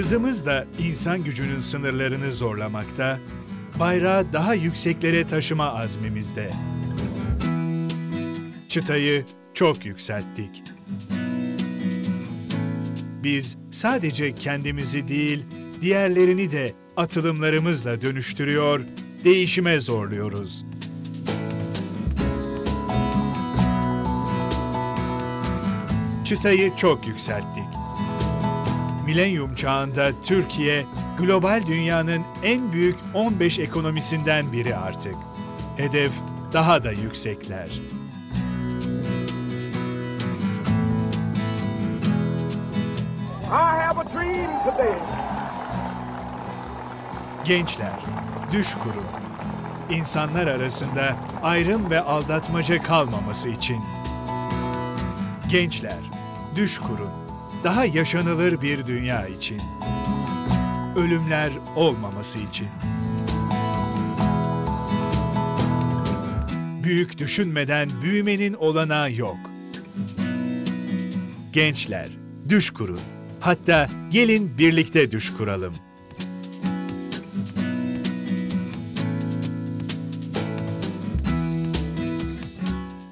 Hızımız da insan gücünün sınırlarını zorlamakta, bayrağı daha yükseklere taşıma azmimizde. Çıtayı çok yükselttik. Biz sadece kendimizi değil, diğerlerini de atılımlarımızla dönüştürüyor, değişime zorluyoruz. Çıtayı çok yükselttik. Milenyum çağında Türkiye, global dünyanın en büyük 15 ekonomisinden biri artık. Hedef daha da yüksekler. Gençler, düş kurun. İnsanlar arasında ayrım ve aldatmaca kalmaması için. Gençler, düş kurun. Daha yaşanılır bir dünya için. Ölümler olmaması için. Büyük düşünmeden büyümenin olanağı yok. Gençler, düş kurun. Hatta gelin birlikte düş kuralım.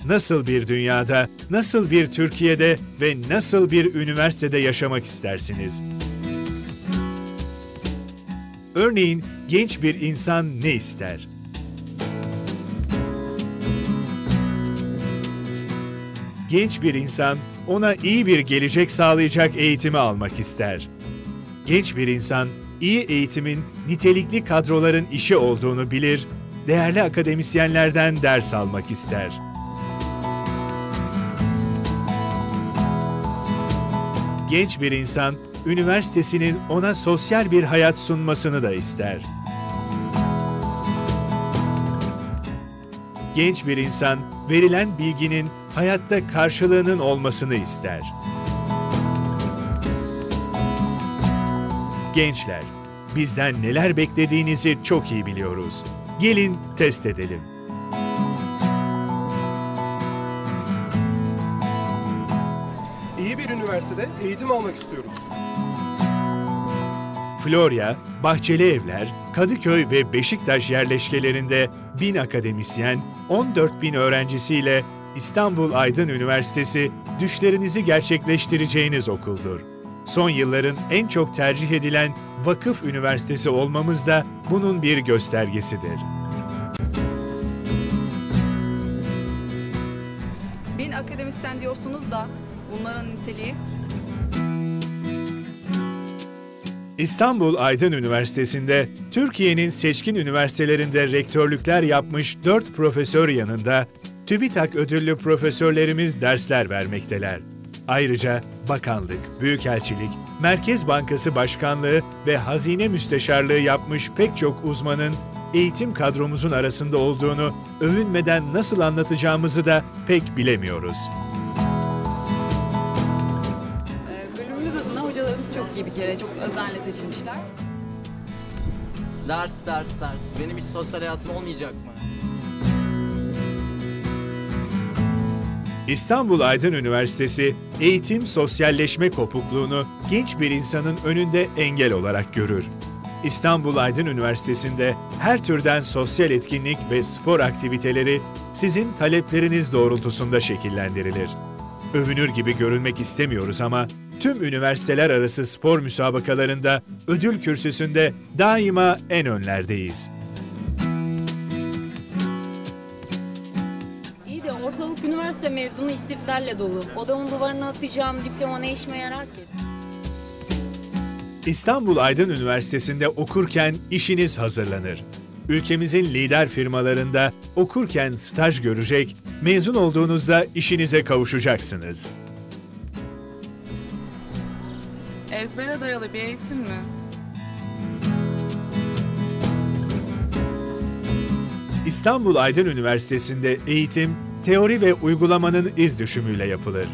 Nasıl bir dünyada, nasıl bir Türkiye'de ve nasıl bir üniversitede yaşamak istersiniz? Örneğin genç bir insan ne ister? Genç bir insan ona iyi bir gelecek sağlayacak eğitimi almak ister. Genç bir insan iyi eğitimin nitelikli kadroların işi olduğunu bilir, değerli akademisyenlerden ders almak ister. Genç bir insan üniversitesinin ona sosyal bir hayat sunmasını da ister. Genç bir insan verilen bilginin hayatta karşılığının olmasını ister. Gençler, bizden neler beklediğinizi çok iyi biliyoruz. Gelin test edelim. İyi bir üniversitede eğitim almak istiyoruz. Florya, Bahçeli Evler, Kadıköy ve Beşiktaş yerleşkelerinde 1000 akademisyen, 14 bin öğrencisiyle İstanbul Aydın Üniversitesi düşlerinizi gerçekleştireceğiniz okuldur. Son yılların en çok tercih edilen vakıf üniversitesi olmamız da bunun bir göstergesidir. Bin akademisyen diyorsunuz da bunların niteliği İstanbul Aydın Üniversitesi'nde Türkiye'nin seçkin üniversitelerinde rektörlükler yapmış 4 profesör yanında TÜBİTAK ödüllü profesörlerimiz dersler vermekteler. Ayrıca bakanlık, büyükelçilik, Merkez Bankası Başkanlığı ve Hazine Müsteşarlığı yapmış pek çok uzmanın eğitim kadromuzun arasında olduğunu övünmeden nasıl anlatacağımızı da pek bilemiyoruz. İyi bir kere. Çok özenle seçilmişler. Ders, ders, ders. Benim hiç sosyal hayatım olmayacak mı? İstanbul Aydın Üniversitesi eğitim sosyalleşme kopukluğunu genç bir insanın önünde engel olarak görür. İstanbul Aydın Üniversitesi'nde her türden sosyal etkinlik ve spor aktiviteleri sizin talepleriniz doğrultusunda şekillendirilir. Övünür gibi görünmek istemiyoruz ama tüm üniversiteler arası spor müsabakalarında ödül kürsüsünde daima en önlerdeyiz. İyi de ortalık üniversite mezunu işsizlerle dolu. Odamın duvarına asacağım diploma ne işime yarar ki? İstanbul Aydın Üniversitesi'nde okurken işiniz hazırlanır. Ülkemizin lider firmalarında okurken staj görecek, mezun olduğunuzda işinize kavuşacaksınız. Ezbere dayalı bir eğitim mi? İstanbul Aydın Üniversitesi'nde eğitim, teori ve uygulamanın iz düşümüyle yapılır.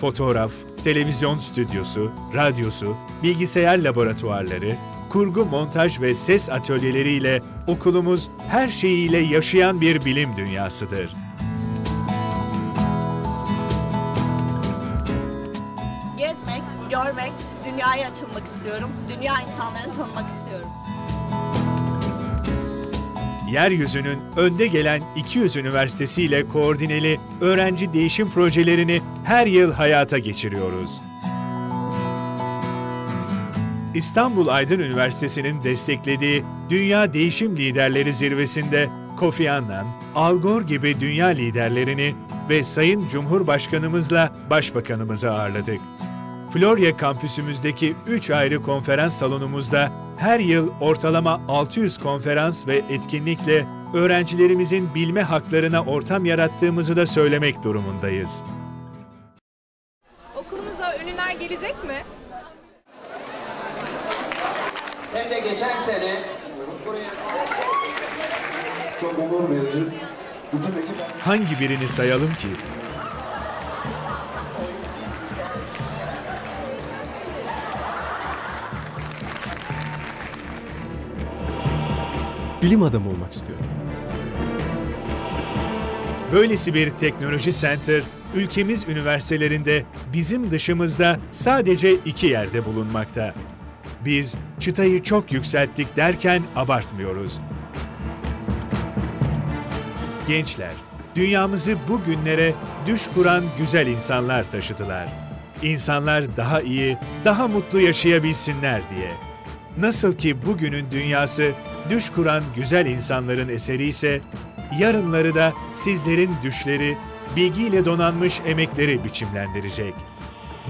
Fotoğraf, televizyon stüdyosu, radyosu, bilgisayar laboratuvarları, kurgu, montaj ve ses atölyeleriyle okulumuz her şeyiyle yaşayan bir bilim dünyasıdır. Görmek, dünyaya açılmak istiyorum. Dünya insanlarını tanımak istiyorum. Yeryüzünün önde gelen 200 üniversitesi ile koordineli öğrenci değişim projelerini her yıl hayata geçiriyoruz. İstanbul Aydın Üniversitesi'nin desteklediği Dünya Değişim Liderleri Zirvesi'nde Kofi Annan, Al Gore gibi dünya liderlerini ve Sayın Cumhurbaşkanımızla Başbakanımızı ağırladık. Florya kampüsümüzdeki 3 ayrı konferans salonumuzda her yıl ortalama 600 konferans ve etkinlikle öğrencilerimizin bilme haklarına ortam yarattığımızı da söylemek durumundayız. Okulumuza ünlüler gelecek mi? Hem de geçen sene buraya Çok onur verici. Bütün ekip Hangi birini sayalım ki? Bilim adamı olmak istiyorum. Böylesi bir teknoloji center ülkemiz üniversitelerinde bizim dışımızda sadece iki yerde bulunmakta. Biz çıtayı çok yükselttik derken abartmıyoruz. Gençler, dünyamızı bu günlere düş kuran güzel insanlar taşıdılar. İnsanlar daha iyi, daha mutlu yaşayabilsinler diye. Nasıl ki bugünün dünyası düş kuran güzel insanların eseri ise, yarınları da sizlerin düşleri, bilgiyle donanmış emekleri biçimlendirecek.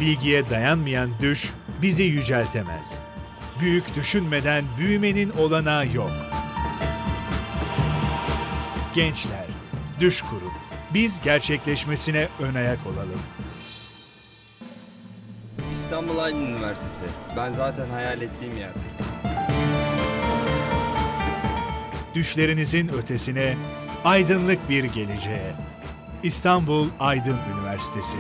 Bilgiye dayanmayan düş bizi yüceltemez. Büyük düşünmeden büyümenin olanağı yok. Gençler, düş kurun. Biz gerçekleşmesine ön ayak olalım. İstanbul Aydın Üniversitesi. Ben zaten hayal ettiğim yerde. Düşlerinizin ötesine, aydınlık bir geleceğe. İstanbul Aydın Üniversitesi.